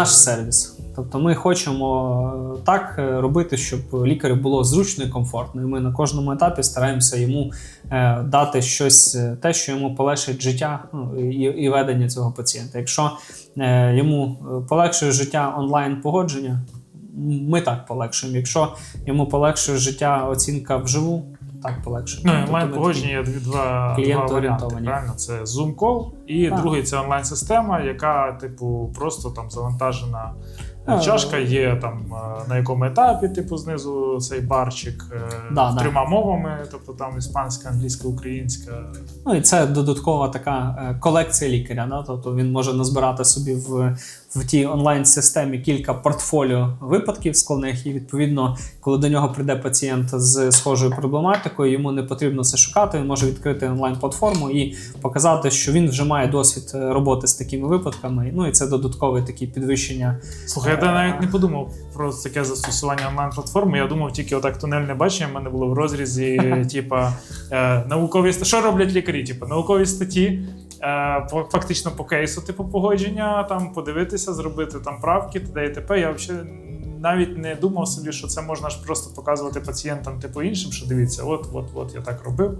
наш сервіс. Тобто ми хочемо е, так е, робити, щоб лікарю було зручно і комфортно. І ми на кожному етапі стараємося йому е, дати щось, те, що йому полегшить життя ну, і, ведення цього пацієнта. Якщо йому полегшує життя онлайн погодження, ми так полегшуємо. Якщо йому полегшує життя оцінка вживу, так полегшує. Ну, Тобто онлайн погодження є дві- два, два варіанти. Правильно, це Zoom Call, і Так. другий це онлайн-система, яка, типу, просто там завантажена. А, Чашка є там на якому етапі, типу, знизу цей барчик е, Да, да. трьома мовами, тобто там іспанська, англійська, українська. Ну і це додаткова така е, колекція лікаря. Да? Тобто він може назбирати собі в, в тій онлайн-системі кілька портфоліо випадків складних, і відповідно, коли до нього прийде пацієнт з схожою проблематикою, йому не потрібно це шукати. Він може відкрити онлайн-платформу і показати, що він вже має досвід е, роботи з такими випадками. Ну і це додаткове таке підвищення. Слухай, я навіть не подумав про таке застосування онлайн-платформи. Я думав, тільки отак тунельне бачення в мене було в розрізі, типа е, наукові Що роблять лікарі? Типа наукові статті. е, Фактично по кейсу, типу, погодження, там подивитися, зробити там правки, т.д. і т.п. Я взагалі навіть не думав собі, що це можна ж просто показувати пацієнтам, типу іншим, що дивіться, от, от, от я так робив.